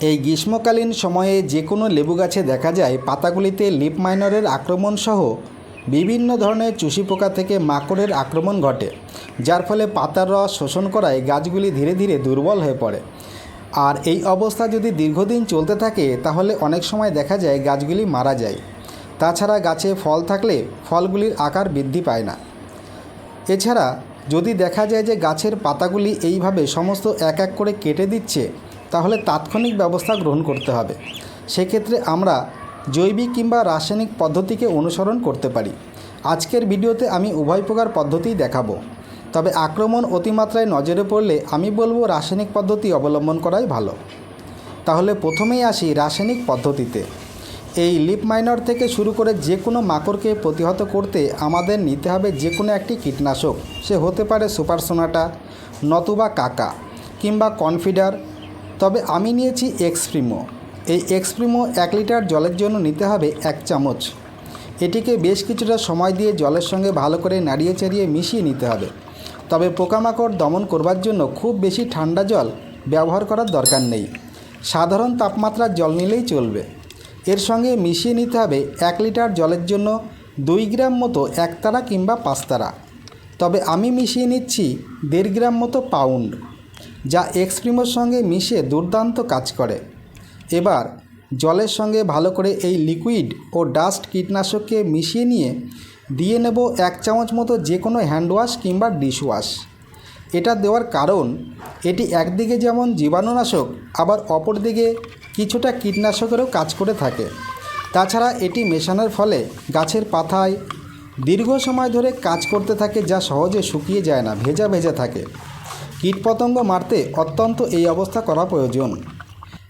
এই গ্রীষ্মকালীন সময়ে যে কোনো লেবু গাছে দেখা যায় পাতাগুলিতে লিপ মাইনরের আক্রমণ সহ বিভিন্ন ধরনের চুষি পোকা থেকে মাকড়ের আক্রমণ ঘটে, যার ফলে পাতার রস শোষণ করায় গাছগুলি ধীরে ধীরে দুর্বল হয়ে পড়ে। আর এই অবস্থা যদি দীর্ঘদিন চলতে থাকে, তাহলে অনেক সময় দেখা যায় গাছগুলি মারা যায়। তাছাড়া গাছে ফল থাকলে ফলগুলির আকার বৃদ্ধি পায় না। এছাড়া যদি দেখা যায় যে গাছের পাতাগুলি এইভাবে সমস্ত এক এক করে কেটে দিচ্ছে তাহলে তাৎক্ষণিক ব্যবস্থা গ্রহণ করতে হবে। সেক্ষেত্রে আমরা জৈবিক কিংবা রাসায়নিক পদ্ধতিকে অনুসরণ করতে পারি। আজকের ভিডিওতে আমি উভয় প্রকার পদ্ধতিই দেখাবো। তবে আক্রমণ অতিমাত্রায় নজরে পড়লে আমি বলব রাসায়নিক পদ্ধতি অবলম্বন করাই ভালো। তাহলে প্রথমেই আসি রাসায়নিক পদ্ধতিতে। এই লিপ মাইনর থেকে শুরু করে যে কোনো মাকড়কে প্রতিহত করতে আমাদের নিতে হবে যে কোনো একটি কীটনাশক। সে হতে পারে সুপারসোনাটা, নতুবা কাকা কিংবা কনফিডার তবে আমি নিয়েছি এক্সপ্রিমো। এই এক্সপ্রিমো এক লিটার জলের জন্য নিতে হবে এক চামচ। এটিকে বেশ কিছুটা সময় দিয়ে জলের সঙ্গে ভালো করে নাড়িয়ে চাড়িয়ে মিশিয়ে নিতে হবে। তবে পোকামাকড় দমন করবার জন্য খুব বেশি ঠান্ডা জল ব্যবহার করার দরকার নেই। সাধারণ তাপমাত্রার জল নিলেই চলবে। এর সঙ্গে মিশিয়ে নিতে হবে এক লিটার জলের জন্য দুই গ্রাম মতো একতারা কিংবা পাঁচতারা। তবে আমি মিশিয়ে নিচ্ছি দেড় গ্রাম মতো পাউন্ড। যা এক্সপ্রিমোর সঙ্গে মিশে দুর্দান্ত কাজ করে। এবার, জলের সঙ্গে ভালো করে এই লিকুইড ও ডাস্ট কীটনাশককে মিশিয়ে নিয়ে দিয়ে নেব এক চামচ মতো যে কোনো হ্যান্ড ওয়াশ কিংবা ডিশ ওয়াশ। এটা দেওয়ার কারণ, এটি একদিকে যেমন জীবাণুনাশক, আবার অপরদিকে কিছুটা কীটনাশকেরও কাজ করে থাকে। তাছাড়া এটি মেশানোর ফলে গাছের পাতায় দীর্ঘ সময় ধরে কাজ করতে থাকে যা সহজে শুকিয়ে যায় না, ভেজা ভেজা থাকে। কীটপতঙ্গ মারতে অত্যন্ত এই অবস্থা করা প্রয়োজন।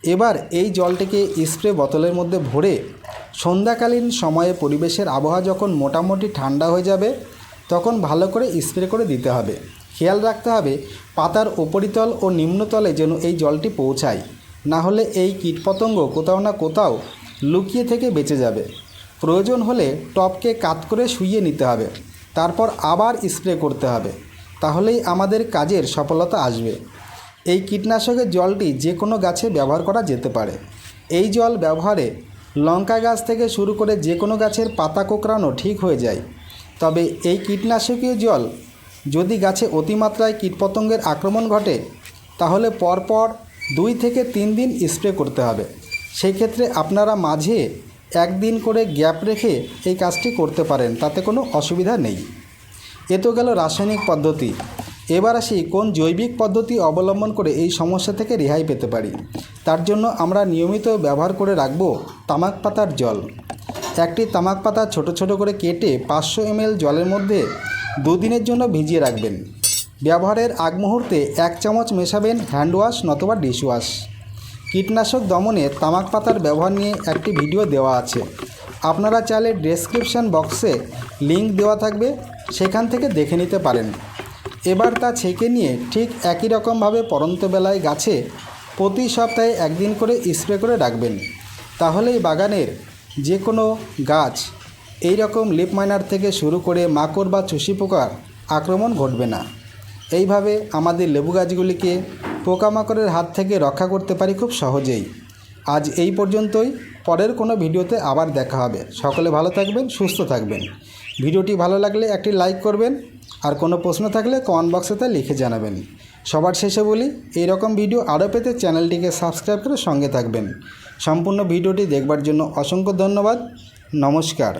এবার এই জলটিকে স্প্রে বোতলের মধ্যে ভরে সন্ধ্যাকালীন সময়ে পরিবেশের আবহাওয়া যখন মোটামুটি ঠান্ডা হয়ে যাবে, তখন ভালো করে স্প্রে করে দিতে হবে। খেয়াল রাখতে হবে, পাতার উপরিতল ও নিম্নতলে যেন এই জলটি পৌঁছায়। না হলে এই কীটপতঙ্গ কোথাও না কোথাও লুকিয়ে থেকে বেঁচে যাবে। প্রয়োজন হলে টপকে কাত করে শুইয়ে নিতে হবে। তারপর আবার স্প্রে করতে হবে। তাহলেই আমাদের কাজের সফলতা আসবে। এই কীটনাশকের জলটি যে কোনো গাছে ব্যবহার করা যেতে পারে। এই জল ব্যবহারে লঙ্কা গাছ থেকে শুরু করে যে কোনো গাছের পাতা কোঁকড়ানো ঠিক হয়ে যায়। তবে এই কীটনাশকীয় জল যদি গাছে অতিমাত্রায় কীটপতঙ্গের আক্রমণ ঘটে, তাহলে পরপর দুই থেকে তিন দিন স্প্রে করতে হবে। সেই ক্ষেত্রে আপনারা মাঝে একদিন করে গ্যাপ রেখে এই কাজটি করতে পারেন, তাতে কোনো অসুবিধা নেই। এ তো গেল রাসায়নিক পদ্ধতি। এবার আসি কোন জৈবিক পদ্ধতি অবলম্বন করে এই সমস্যা থেকে রেহাই পেতে পারি। তার জন্য আমরা নিয়মিত ব্যবহার করে রাখব তামাক পাতার জল। একটি তামাক পাতা ছোট ছোট করে কেটে পাঁচশো এমএল জলের মধ্যে দুদিনের জন্য ভিজিয়ে রাখবেন। ব্যবহারের আগ মুহূর্তে এক চামচ মেশাবেন হ্যান্ড ওয়াশ নতুবা ডিশ ওয়াশ। কীটনাশক দমনে তামাক পাতার ব্যবহার নিয়ে একটি ভিডিও দেওয়া আছে। আপনারা চাইলে ডেসক্রিপশান বক্সে লিংক দেওয়া থাকবে, সেখান থেকে দেখে নিতে পারেন। এবার তা ছেঁকে নিয়ে ঠিক একই রকমভাবে পরন্ত বেলায় গাছে প্রতি সপ্তাহে একদিন করে স্প্রে করে রাখবেন। তাহলেই বাগানের যে কোনো গাছ এই রকম লিপ মাইনার থেকে শুরু করে মাকড় বা চুষি পোকার আক্রমণ ঘটবে না। এইভাবে আমাদের লেবু গাছগুলিকে পোকামাকড়ের হাত থেকে রক্ষা করতে পারি খুব সহজেই। আজ এই পর্যন্তই। পরের কোনো ভিডিওতে আবার দেখা হবে। সকলে ভালো থাকবেন, সুস্থ থাকবেন। ভিডিওটি ভালো লাগলে একটি লাইক করবেন, আর কোনো প্রশ্ন থাকলে কমেন্ট বক্সে লিখে জানাবেন। সবার শেষে বলি এই রকম ভিডিও আরও পেতে চ্যানেলটিকে সাবস্ক্রাইব করে সঙ্গে থাকবেন। সম্পূর্ণ ভিডিওটি দেখবার জন্য অসংখ্য ধন্যবাদ। নমস্কার।